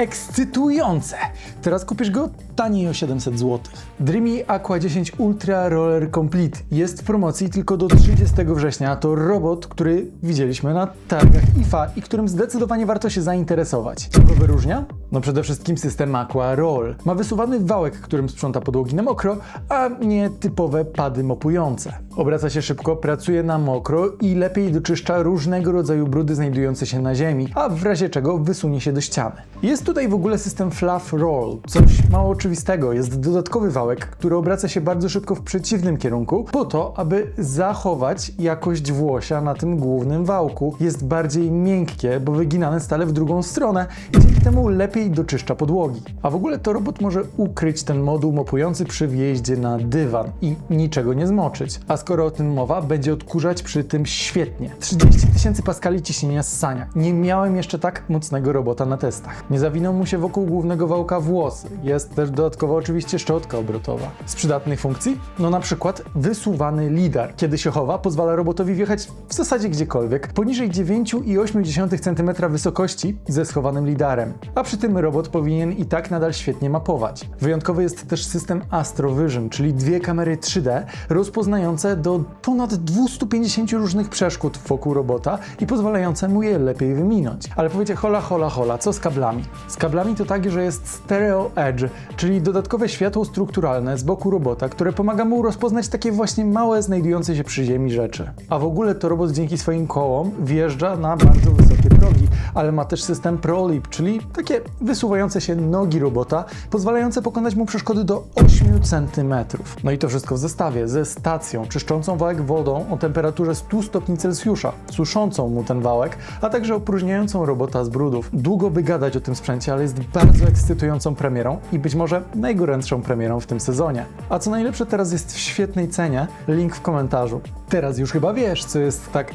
ekscytujące. Teraz kupisz go taniej o 700 zł. Dreamy Aqua 10 Ultra Roller Complete jest w promocji tylko do 30 września. To robot, który widzieliśmy na targach IFA i którym zdecydowanie warto się zainteresować. Co go wyróżnia? No przede wszystkim system Aqua Roll. Ma wysuwany wałek, którym sprząta podłogi na mokro, a nie typowe pady mopujące. Obraca się szybko, pracuje na mokro i lepiej doczyszcza różnego rodzaju brudy znajdujące się na ziemi, a w razie czego wysunie się do ściany. Jest tutaj w ogóle system Fluff Roll, coś mało oczywistego. Jest dodatkowy wałek, który obraca się bardzo szybko w przeciwnym kierunku, po to, aby zachować jakość włosia na tym głównym wałku. Jest bardziej miękkie, bo wyginane stale w drugą stronę i dzięki temu lepiej doczyszcza podłogi. A w ogóle to robot może ukryć ten moduł mopujący przy wjeździe na dywan i niczego nie zmoczyć. A skoro o tym mowa, będzie odkurzać przy tym świetnie. 30 tysięcy paskali ciśnienia ssania. Nie miałem jeszcze tak mocnego robota na testach. Nie zawinął mu się wokół głównego wałka włosy. Jest też dodatkowo oczywiście szczotka obrotowa. Z przydatnych funkcji? No na przykład wysuwany lidar. Kiedy się chowa, pozwala robotowi wjechać w zasadzie gdziekolwiek, poniżej 9,8 cm wysokości ze schowanym lidarem. A przy tym robot powinien i tak nadal świetnie mapować. Wyjątkowy jest też system Astrovision, czyli dwie kamery 3D rozpoznające do ponad 250 różnych przeszkód wokół robota i pozwalające mu je lepiej wyminąć. Ale powiecie, hola, hola, hola, co z kablami? Z kablami to tak, że jest Stereo Edge, czyli dodatkowe światło strukturalne z boku robota, które pomaga mu rozpoznać takie właśnie małe, znajdujące się przy ziemi rzeczy. A w ogóle to robot dzięki swoim kołom wjeżdża na bardzo wysokie progi, ale ma też system ProLip, czyli takie wysuwające się nogi robota, pozwalające pokonać mu przeszkody do 8 cm. No i to wszystko w zestawie ze stacją czyszczącą wałek wodą o temperaturze 100 stopni Celsjusza, suszącą mu ten wałek, a także opróżniającą robota z brudów. Długo by gadać o tym sprzęcie, ale jest bardzo ekscytującą premierą i być może najgorętszą premierą w tym sezonie. A co najlepsze teraz jest w świetnej cenie, link w komentarzu. Teraz już chyba wiesz, co jest tak